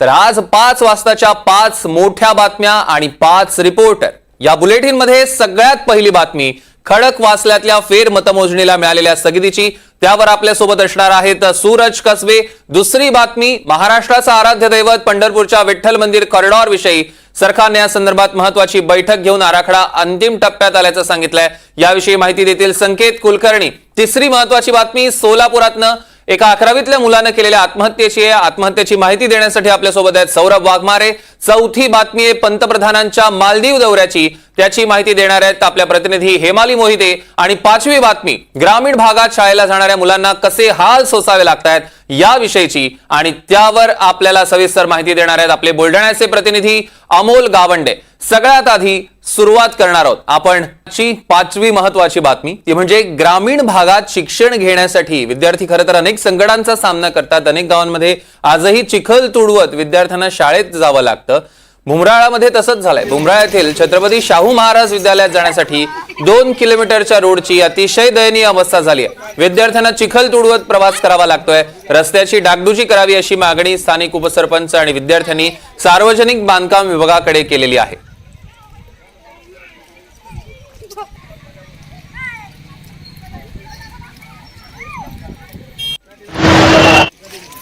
तर आज पाच वाजताच्या पाच मोठ्या बातम्या आणि पाच रिपोर्टर. या बुलेटिनमध्ये सगळ्यात पहिली बातमी खडक वासल्यातल्या फेर मतमोजणीला मिळालेल्या स्थगितीची. त्यावर आपल्यासोबत असणार आहेत सूरज कसबे. दुसरी बातमी महाराष्ट्राचं आराध्य दैवत पंढरपूरच्या विठ्ठल मंदिर कॉरिडॉर विषयी. सरकारने या संदर्भात महत्वाची बैठक घेऊन आराखडा अंतिम टप्प्यात आल्याचं सांगितलंय. याविषयी माहिती देतील संकेत कुलकर्णी. तिसरी महत्वाची बातमी सोलापुरातनं. एका अकरावीतल्या मुलानं केलेल्या आत्महत्येची आत्महत्येची माहिती देण्यासाठी आपल्यासोबत आहेत सौरभ वाघमारे. चौथी बातमी आहे पंतप्रधानांच्या मालदीव दौऱ्याची. त्याची माहिती देणार आहेत आपल्या प्रतिनिधी हेमाली मोहिते. आणि पाचवी बातमी ग्रामीण भागात शाळेला जाणाऱ्या मुलांना कसे हाल सोसावे लागतायत? याविषयीची आणि त्यावर आपल्याला सविस्तर माहिती देणार आहेत आपले बुलढाण्याचे प्रतिनिधी अमोल गावंडे. सगळ्यात आधी सुरुवात करणार आहोत आपण. ची पाचवी महत्वाची बातमी ती म्हणजे ग्रामीण भागात शिक्षण घेण्यासाठी विद्यार्थी खरं तर अनेक संकटांचा सामना करतात. अनेक गावांमध्ये आजही चिखल तुडवत विद्यार्थ्यांना शाळेत जावं लागतं. भुमराळामध्ये तसंच झालंय. भुमराळ येथील छत्रपती शाहू महाराज विद्यालयात जाण्यासाठी दोन किलोमीटरच्या रोडची अतिशय दयनीय अवस्था झाली आहे. विद्यार्थ्यांना चिखल तुडवत प्रवास करावा लागतोय. रस्त्याची डागडुजी करावी अशी मागणी स्थानिक उपसरपंच आणि विद्यार्थ्यांनी सार्वजनिक बांधकाम विभागाकडे केलेली आहे.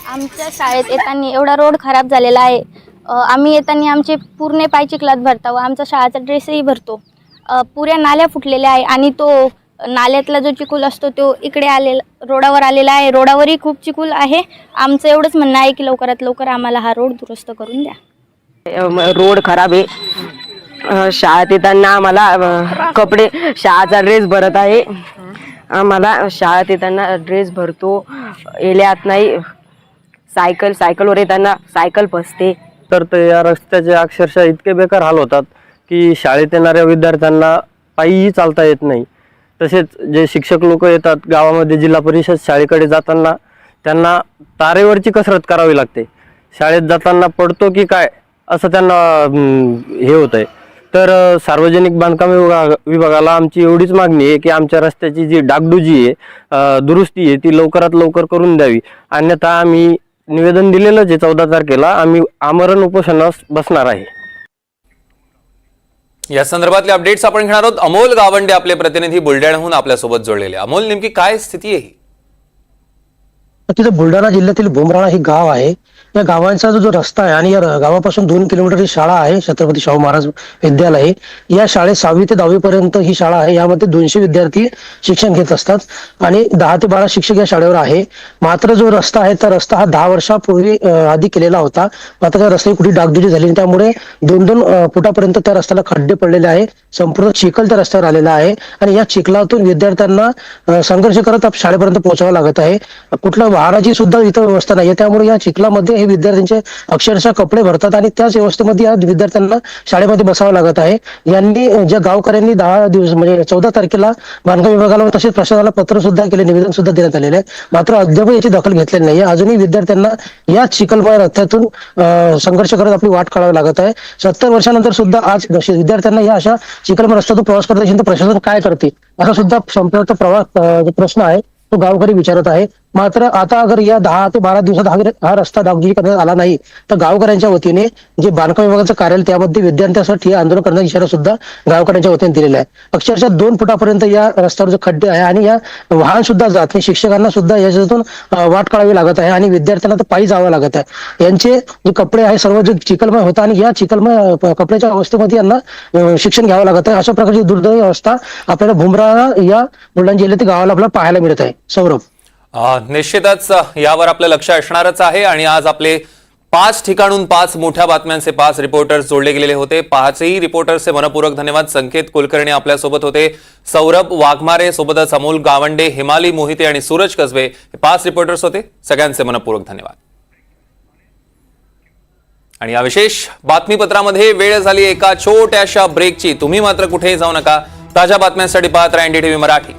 आमच्या शाळेत येताना एवढा रोड खराब झालेला आहे. आम्ही येताना आमचे पूर्ण पाय चिखलात भरता व आमचा शाळेचा ड्रेसही भरतो. पुऱ्या नाल्या फुटलेल्या आहे आणि तो नाल्यातला जो चिखल असतो तो इकडे आलेला रोडावर आलेला आहे. रोडावरही खूप चिखल आहे. आमचं एवढंच म्हणणं आहे की लवकरात लवकर आम्हाला हा रोड दुरुस्त करून द्या. रोड खराब आहे. शाळेत येताना आम्हाला कपडे शाळाचा ड्रेस भरत आहे. आम्हाला शाळेत येताना ड्रेस भरतो. येल्यात नाही. सायकल सायकलवर येताना सायकल फसते तर ते या रस्त्याचे अक्षरशः इतके बेकार हाल होतात की शाळेत येणाऱ्या विद्यार्थ्यांना पायीही चालता येत नाही. तसेच जे शिक्षक लोक येतात गावामध्ये जिल्हा परिषद शाळेकडे जाताना त्यांना तारेवरची कसरत करावी लागते. शाळेत जाताना पडतो की काय असं त्यांना हे होत आहे तर सार्वजनिक बांधकाम विभाग विभागाला आमची एवढीच मागणी आहे की आमच्या रस्त्याची जी डागडुजी आहे दुरुस्ती आहे ती लवकरात लवकर करून द्यावी. अन्यथा आम्ही निवेदन दिलेलं जे चौदा तारखेला आम्ही आमरण उपोषणास बसणार आहे. या संदर्भातले अपडेट्स आपण घेणार आहोत. अमोल गावंडे आपले प्रतिनिधी बुलढाण्याहून आपल्यासोबत जोडलेले. अमोल नेमकी काय स्थिती आहे तिथं बुलढाणा जिल्ह्यातील भूमराणा हे गाव आहे. या गावांचा जो रस्ता आहे आणि या गावापासून दोन किलोमीटर ही शाळा आहे छत्रपती शाहू महाराज विद्यालय. या शाळेत सहावी ते दहावी पर्यंत ही शाळा आहे. यामध्ये दोनशे विद्यार्थी शिक्षण घेत असतात आणि दहा ते बारा शिक्षक या शाळेवर आहे. मात्र जो रस्ता आहे त्या रस्ता हा दहा वर्षापूर्वी आधी केलेला होता. मात्र त्या रस्त्याची कुठे डागडुजी झाली त्यामुळे दोन दोन फुटापर्यंत त्या रस्त्याला खड्डे पडलेले आहे संपूर्ण चिखल त्या रस्त्यावर आलेला आहे आणि या चिखलातून विद्यार्थ्यांना संघर्ष करत शाळेपर्यंत पोहोचावं लागत आहे. कुठला वाहनाची सुद्धा इथं व्यवस्था नाही त्यामुळे या चिखलामध्ये हे विद्यार्थ्यांचे अक्षरशः कपडे भरतात आणि त्याच व्यवस्थेमध्ये या विद्यार्थ्यांना शाळेमध्ये बसावं लागत आहे. यांनी ज्या गावकऱ्यांनी दहा दिवस म्हणजे चौदा तारखेला बांधकाम विभागाला तसेच प्रशासनाला पत्र सुद्धा केले निवेदन सुद्धा देण्यात आलेले आहे. मात्र अद्याप याची दखल घेतलेली नाही अजूनही विद्यार्थ्यांना या चिखलमय रस्त्यातून संघर्ष करत आपली वाट काढावी लागत आहे. सत्तर वर्षानंतर सुद्धा आज विद्यार्थ्यांना या अशा चिखलमय रस्त्यातून प्रवास करत असेल तर प्रशासन काय करते? असा सुद्धा संपर्क प्रवास प्रश्न आहे तो गावकरी विचारत आहे. मात्र आता अगर या दहा ते बारा दिवसात हा हा रस्ता डागडुजी करण्यात आला नाही तर गावकऱ्यांच्या वतीने जे बांधकाम विभागाचं कार्यालय त्यामध्ये विद्यार्थ्यांसाठी आंदोलन करण्याचा इशारा सुद्धा गावकऱ्यांच्या वतीने दिलेला आहे. अक्षरशः दोन फुटापर्यंत या रस्त्यावर जो खड्डे आहे आणि या वाहन सुद्धा जात नाही शिक्षकांना सुद्धा याच्यातून वाट काढावी लागत आहे आणि विद्यार्थ्यांना तर पायी जावं लागत आहे. यांचे जे कपडे आहे सर्व जे चिखलमय होता आणि या चिखलमय कपड्याच्या अवस्थेमध्ये यांना शिक्षण घ्यावं लागत आहे. अशा प्रकारची दुर्दैवी अवस्था आपल्याला भुमरा या बुलढाणा जिल्ह्यातील गावाला आपल्याला पाहायला मिळत आहे. सौरभ. निश्चितच यावर आपलं लक्ष असणारच आहे आणि आज आपले पाच ठिकाणून पाच मोठ्या बातम्यांचे पाच रिपोर्टर्स जोडले गेलेले होते. पाचही रिपोर्टर्सचे मनपूर्वक धन्यवाद. संकेत कुलकर्णी आपल्यासोबत होते. सौरभ वाघमारे सोबतच अमोल गावंडे हिमाली मोहिते आणि सूरज कसबे हे पाच रिपोर्टर्स होते. सगळ्यांचे मनपूर्वक धन्यवाद. आणि या विशेष बातमीपत्रामध्ये वेळ झाली एका छोट्याशा ब्रेकची तुम्ही मात्र कुठेही जाऊ नका. ताज्या बातम्यांसाठी पाहत राहा एनडीटीव्ही मराठी.